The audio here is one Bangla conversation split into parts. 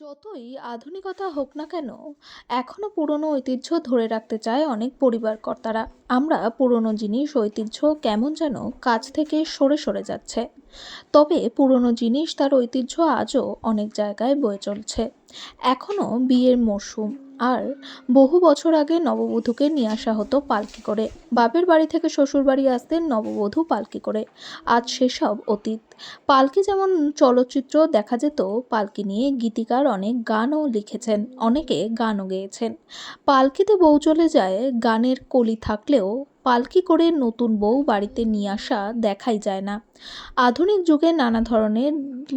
যতই আধুনিকতা হোক না কেন এখনও পুরনো ঐতিহ্য ধরে রাখতে চায় অনেক পরিবার কর্তারা আমরা পুরনো জিনিস ঐতিহ্য কেমন যেন কাছ থেকে সরে সরে যাচ্ছে। তবে পুরনো জিনিস তার ঐতিহ্য আজও অনেক জায়গায় বয়ে চলছে। এখনও বিয়ের মরশুম আর বহু বছর আগে নববধূকে নিয়ে আসা হতো পালকি করে। বাপের বাড়ি থেকে শ্বশুর বাড়ি আসতেন নববধূ পালকি করে। আজ সেসব অতীত। পালকি যেমন চলচ্চিত্র দেখা যেত, পালকি নিয়ে গীতিকার অনেক গানও লিখেছেন, অনেকে গানও গেয়েছেন। পালকিতে বউ চলে যায়, গানের কলি থাকলেও পালকি করে নতুন বউ বাড়িতে নিয়ে আসা দেখাই যায় না। আধুনিক যুগে নানা ধরনের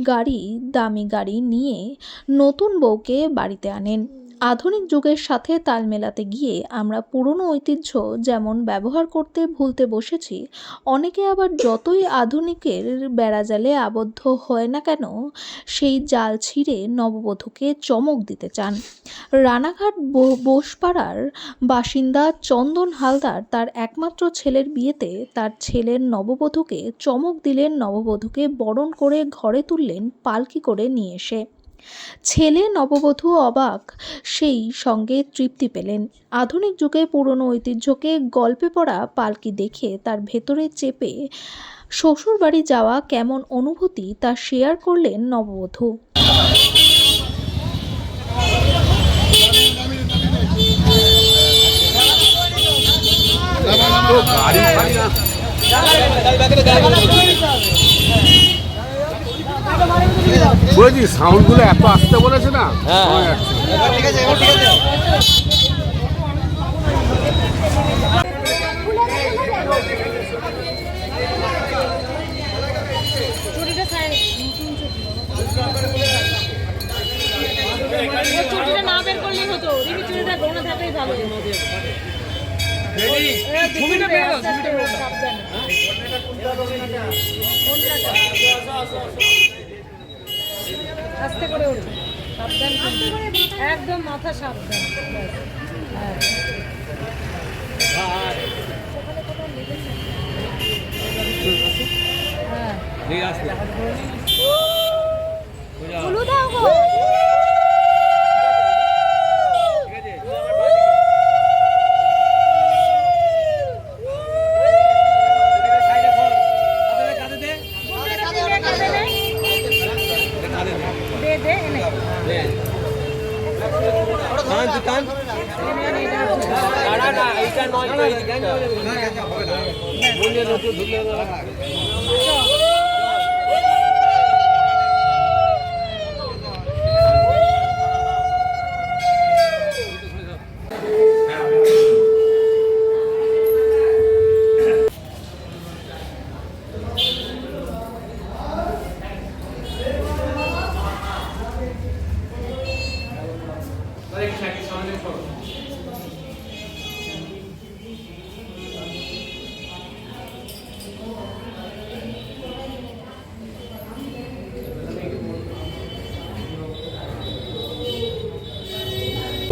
গাড়ি, দামি গাড়ি নিয়ে নতুন বউকে বাড়িতে আনেন। আধুনিক যুগের সাথে তাল মেলাতে গিয়ে আমরা পুরনো ঐতিহ্য যেমন ব্যবহার করতে ভুলতে বসেছি, অনেকে আবার যতই আধুনিকের বেড়াজালে আবদ্ধ হয় না কেন, সেই জাল ছিঁড়ে নববধূকে চমক দিতে চান। রানাঘাট বোসপাড়ার বাসিন্দা চন্দন হালদার তার একমাত্র ছেলের বিয়েতে তার ছেলের নববধূকে চমক দিলেন, নববধূকে বরণ করে ঘরে তুললেন, পালকি করে নিয়ে এসে। ছেলে নববধূ অবাক, সেই সঙ্গে তৃপ্তি পেলেন। আধুনিক যুগে পুরনো ঐতিহ্যকে গল্পে পড়া পালকি দেখে তার ভেতরে চেপে শ্বশুর বাড়ি যাওয়া কেমন অনুভূতি তা শেয়ার করলেন নববধূ। বলছি সাউন্ডগুলো এত আসতে বলেছে না? হ্যাঁ। যাচ্ছে। না। চুরিটা সাইড চুরিটা না বের করলেই হতো রিমি চুরিটা ভালো সাবধানে আস্তে করে ওঠো সাবধান একদম মাথা সাবধান। ব্যাস। হ্যাঁ। এনে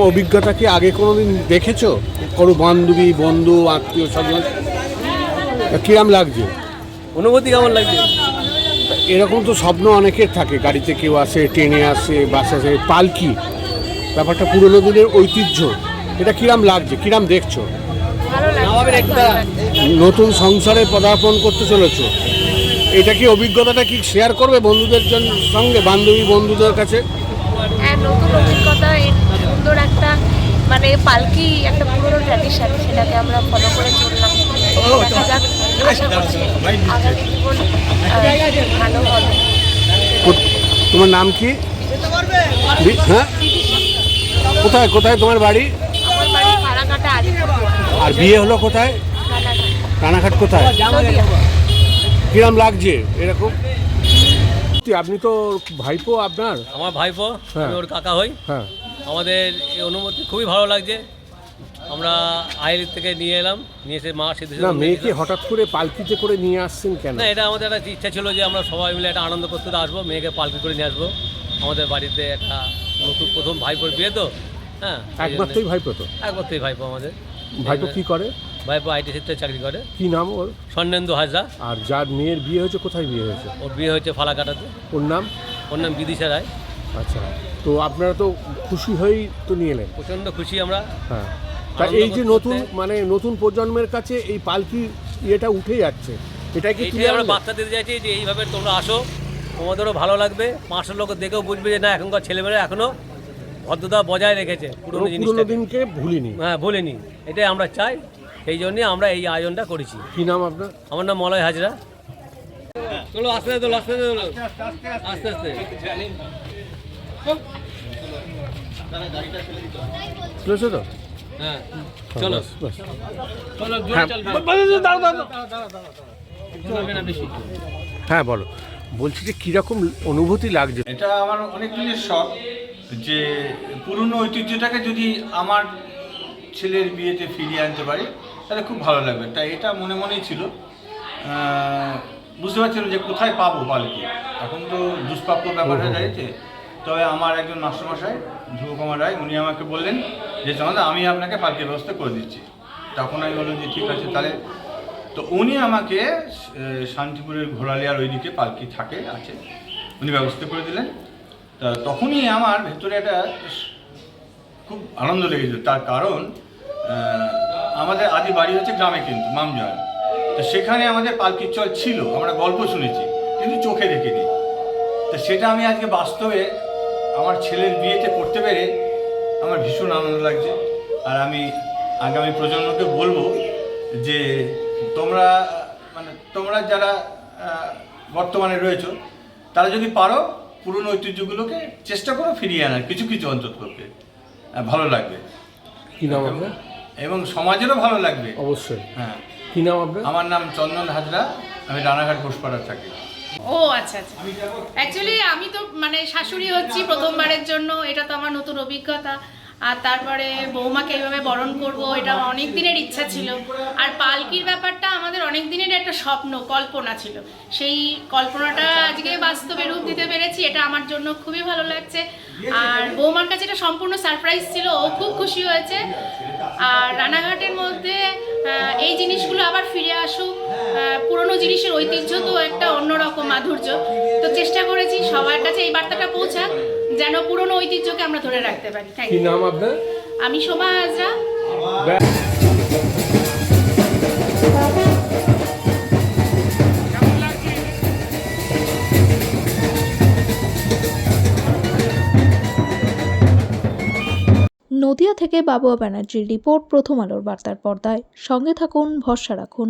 অভিজ্ঞতা কি আগে কোনোদিন দেখেছ? কোনো বান্ধবী বন্ধু আত্মীয় স্বজন? কিরাম লাগছে? অনুভূতি কেমন লাগছে? এরকম তো স্বপ্ন অনেকের থাকে গাড়িতে কেউ আসে ট্রেনে আসে বাসে আসে পালকি। ব্যাপারটা পুরোনো দিনের ঐতিহ্য এটা কিরাম লাগছে কিরাম দেখছ? ভালো একটা নতুন সংসারে পদার্পণ করতে চলেছো। এটা কি অভিজ্ঞতাটা কি শেয়ার করবে বন্ধুদের জন- সঙ্গে বান্ধবী বন্ধুদের কাছে? হ্যাঁ নতুন অভিজ্ঞতা এর সুন্দর একটা মানে পালকি একটা পুরনো ট্র্যাডিশন সেটাকে আমরা ফলো করে চললাম। দেখা যাক আশা করছি আগামী জীবন ভালো হবে। তোমার নাম কি? হ্যাঁ? কোথায় কোথায় তোমার বাড়ি? আর বিয়ে হলো কোথায়? রানাঘাট কোথায়? কিরাম লাগছে এরকম? আপনি তো ভাইপো আপনার। আমার ভাইপো হ্যাঁ। আমি ওর কাকা হই। হ্যাঁ। আমাদের এই অনুভূতি খুবই ভালো লাগছে। আমরা আইল থেকে নিয়ে এলাম নিয়ে এসে মা সিদ্ধ না মেয়েকে হঠাৎ করে পালকিতে করে নিয়ে আসছেন কেন? না এটা আমাদের একটা ইচ্ছা ছিল যে আমরা সবাই মিলে একটা আনন্দ করতে আসব মেয়েকে পালকি করে নিয়ে আসব। আমাদের বাড়িতে একটা নতুন প্রথম ভাইপোর বিয়ে তো হ্যাঁ একমাত্রই ভাইপো তো? একমাত্রই ভাইপো আমাদের। ভাইপো কি করে? ভাইপো আইটি সেক্টরে চাকরি করে। কি নাম ওর? স্বর্ণেন্দু হাজরা। আর যার মেয়ের বিয়ে হয়েছে কোথায় বিয়ে হয়েছে? ওর বিয়ে হয়েছে ফালাকাটাতে। ওর নাম? ওর নাম বিদিশা রায়। আচ্ছা তো আপনারা তো খুশি হয়েই তো নিয়ে এলেন। প্রচণ্ড খুশি আমরা। হ্যাঁ। তা এই যে নতুন মানে নতুন প্রজন্মের কাছে এই পালকি ইয়েটা উঠে যাচ্ছে এটা কি এইটাই আমরা বার্তা দিতে চাইছি যে এইভাবে তোমরা আসো তোমাদেরও ভালো লাগবে। পাঁচশো লোক দেখেও বুঝবে যে না এখনকার ছেলেমেয়েরা এখনও ভদ্রতা বজায় রেখেছে পুরোনো পুরনো জিনিসটা দিনকে ভুলিনি। হ্যাঁ বলিনি এটাই আমরা চাই। সেই জন্যই আমরা এই আয়োজনটা করেছি। কি নাম আপনার? আমার নাম মলয় হাজরা। চলো আস্তে আস্তে আস্তে আস্তে আস্তে আস্তে। তো? হ্যাঁ। চলো। বাস, বাস। চলো জোরে হ্যাঁ, চল হ্যাঁ বলো। বলছি যে কীরকম অনুভূতি লাগছে? এটা আমার অনেক দিনের শখ যে পুরনো ঐতিহ্যটাকে যদি আমার ছেলের বিয়েতে ফিরিয়ে আনতে পারি তাহলে খুব ভালো লাগবে। তাই এটা মনে মনেই ছিল। বুঝতে পারছিলাম যে কোথায় পাবো পালকি এখন তো দুষ্প্রাপ্য ব্যাপারটা দাঁড়িয়েছে। তবে আমার একজন মাস্টারমশাই ধ্রুব কুমার রায় উনি আমাকে বললেন যে চন্দ্র আমি আপনাকে পালকির ব্যবস্থা করে দিচ্ছি। তখন আমি বললাম যে ঠিক আছে তাহলে তো উনি আমাকে শান্তিপুরের ঘোড়ালিয়ার ওইদিকে পালকি থাকে আছে। উনি ব্যবস্থা করে দিলেন। তা তখনই আমার ভেতরে একটা খুব আনন্দ লেগেছিল। তার কারণ আমাদের আদি বাড়ি হচ্ছে গ্রামে কিন্তু মামজয় তো সেখানে আমাদের পালকির চল ছিল, আমরা গল্প শুনেছি, কিন্তু চোখে দেখিনি। তো সেটা আমি আজকে বাস্তবে আমার ছেলের বিয়েতে করতে পেরে আমার ভীষণ আনন্দ লাগছে। আর আমি আগামী প্রজন্মকে বলব যে তোমরা মানে তোমরা যারা বর্তমানে রয়েছো, তারা যদি পারো, পুরনো ঐতিহ্যগুলোকে চেষ্টা করো ফিরিয়ে আনার, কিছু কিছু অন্তত ভালো লাগবে। কি নাম এবং সমাজেরও ভালো লাগবে। অবশ্যই। হ্যাঁ। কি নাম আপনার? আমার নাম চন্দন হাজরা আমি রানাঘাট ঘোষপাড়া থাকি। ও আচ্ছা আচ্ছা। অ্যাকচুয়ালি আমি তো মানে শাশুড়ি হচ্ছি প্রথমবারের জন্য এটা তো আমার নতুন অভিজ্ঞতা। আর তারপরে বৌমাকে এইভাবে বরণ করব, এটা অনেক দিনের ইচ্ছা ছিল। আর পালকির ব্যাপারটা আমাদের অনেক দিনের একটা স্বপ্ন, কল্পনা ছিল। সেই কল্পনাটা আজকে বাস্তবে রূপ দিতে পেরেছি, এটা আমার জন্য খুবই ভালো লাগছে। আর বৌমার কাছে এটা সম্পূর্ণ সারপ্রাইজ ছিল, ও খুব খুশি হয়েছে। আর রানাঘাটের মধ্যে এই জিনিসগুলো আবার ফিরে আসুক। পুরনো জিনিসের ঐতিহ্য তো একটা অন্যরকম মাধুর্য। চেষ্টা করেছি সবার কাছে এই বার্তাটা পৌঁছাক যেন পুরনো ঐতিহ্যকে আমরা ধরে রাখতে পারি। থ্যাংক কি নাম আপনার? আমি শোভা হাজরা। নদিয়া থেকে বাবুয়া ব্যানার্জির রিপোর্ট প্রথম আলোর বার্তার পর্দায়। সঙ্গে থাকুন ভরসা রাখুন।